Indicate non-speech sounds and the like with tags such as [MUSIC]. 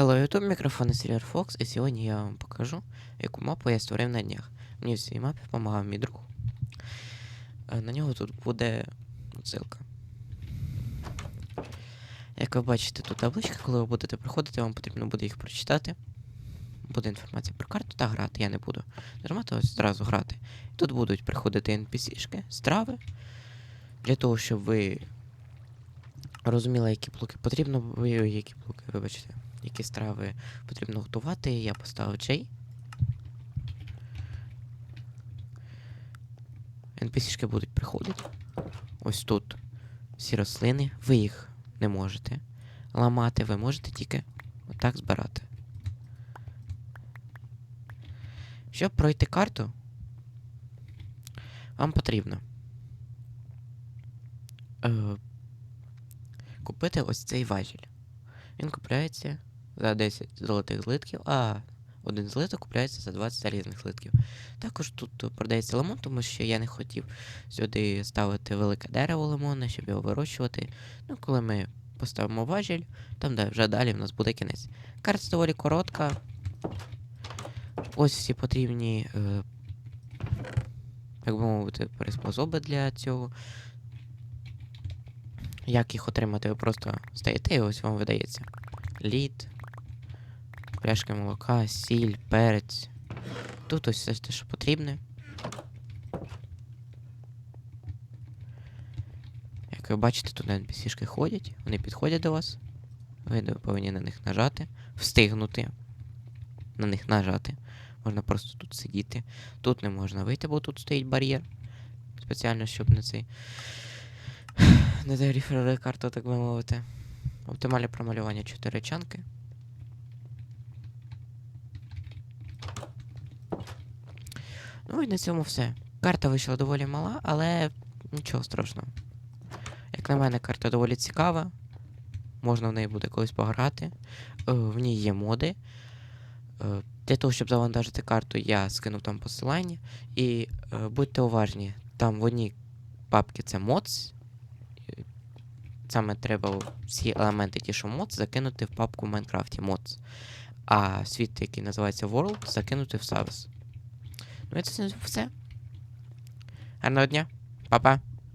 Hello, YouTube, мікрофон Сіріар Фокс, і сьогодні я вам покажу, яку мапу я створив на днях. Мені в цій мапі допомагав мій друг. Е, На нього тут буде ссылка. Як ви бачите, тут таблички, коли ви будете приходити, вам потрібно буде їх прочитати. Буде інформація про карту та грати. Я не буду нажимати ось зразу грати. Тут будуть приходити NPC-шки, страви. Для того, щоб ви розуміли, які блоки потрібно, які блоки, вибачте які страви потрібно готувати, я поставив J. NPC-шки будуть приходити. Ось тут всі рослини, ви їх не можете ламати, ви можете тільки отак збирати. Щоб пройти карту, вам потрібно е, купити ось цей важіль. Він купляється за 10 золотих злитків, а один злиток купляється за 20 залізних злитків. Також тут продається лимон, тому що я не хотів сюди ставити велике дерево лимонне, щоб його вирощувати. Ну, коли ми поставимо важіль, там де вже далі в нас буде кінець. Карта доволі коротка. Ось всі потрібні, е, як би мовити, приспособи для цього. Як їх отримати, ви просто стаєте і ось вам видається. Лід, пляшки молока, сіль, перець. Тут ось все те, що потрібне. Як ви бачите, тут NPC-шки ходять, вони підходять до вас. Ви повинні на них нажати, встигнути на них нажати. Можна просто тут сидіти. Тут не можна вийти, бо тут стоїть бар'єр. Спеціально, щоб не цей. [SIGHS] Не заріферили карту, так би мовити. Оптимальне промалювання 4 чанки. Ну і на цьому все. Карта вийшла доволі мала, але нічого страшного. Як на мене, карта доволі цікава. Можна в неї буде колись пограти. Е, В ній є моди. Е, Для того, щоб завантажити карту, я скинув там посилання. І е, будьте уважні, там в одній папці це. Е, Саме треба всі елементи, ті, що mods, закинути в папку в Майнкрафті mods. А світ, який називається World, закинути в Service. Ну це все. Гарного дня. Па-па.